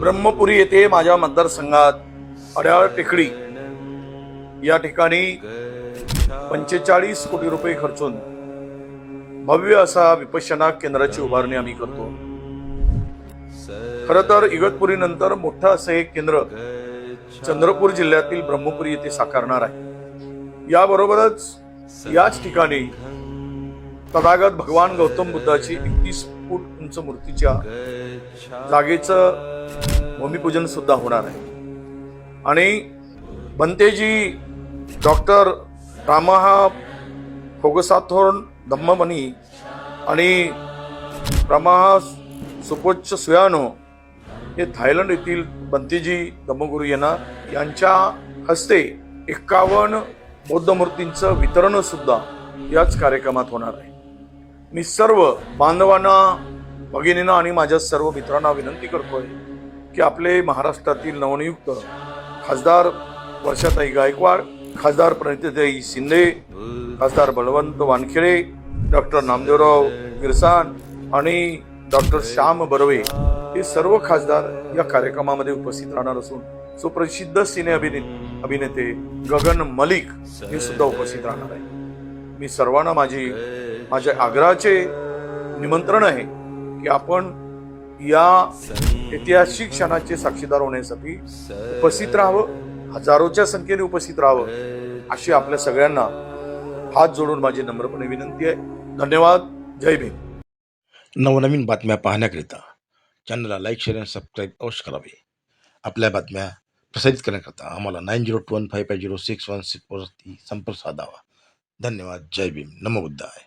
ब्रह्मपुरी येथे माझ्या मतदारसंघात अड्याळ टेकडी या ठिकाणी पंचेचाळीस कोटी रुपये खर्चून भव्य असा विपश्यना केंद्राची उभारणी आम्ही करतो. खर तर इगतपुरी नंतर मोठं असं एक केंद्र चंद्रपूर जिल्ह्यातील ब्रह्मपुरी येथे साकारणार आहे. याबरोबरच याच ठिकाणी तथागत भगवान गौतम बुद्धाची एकतीस फूट उंच मूर्तीच्या जागेचं भूमिपूजन सुद्धा होणार आहे. आणि बनतेजी डॉक्टर रामहा फोगसाथोर्न धम्ममणी आणि रामहा सुपोच्च सुयानो हे थायलंड येथील बंतीजी धम्मगुरू यांना यांच्या हस्ते एक्कावन्न बौद्ध मूर्तींचं वितरण सुद्धा याच कार्यक्रमात होणार आहे. मी सर्व बांधवांना भगिनींना आणि माझ्या सर्व मित्रांना विनंती करतोय की आपले महाराष्ट्रातील नवनियुक्त खासदार वर्षाताई गायकवाड खासदार प्रणितीताई शिंदे खासदार बलवंत वानखेडे डॉक्टर नामदेवराव गिरसान आणि डॉक्टर श्याम बर्वे हे सर्व खासदार या कार्यक्रमामध्ये उपस्थित राहणार असून सुप्रसिद्ध सिने अभिने अभिनेते गगन मलिक हे सुद्धा उपस्थित राहणार आहे मी सर्वांना माझी माझ्या आग्रहाचे निमंत्रण आहे की आपण या ऐतिहासिक क्षणाचे साक्षीदार होण्यासाठी उपस्थित राहावं हजारोच्या संख्येने उपस्थित राहावं अशी आपल्या सगळ्यांना हात जोडून माझी नम्रपणे विनंती आहे. धन्यवाद. जय भीम. नवनवीन बातम्या पाहण्याकरिता चॅनलला लाईक शेअर आणि सबस्क्राईब अवश्य करावे. आपल्या बातम्या प्रसारित करण्याकरता आम्हाला nine zero two one five five zero six one सिक्सवरती संपर्क साधावा. धन्यवाद. जय भीम. नमो बुद्धाय.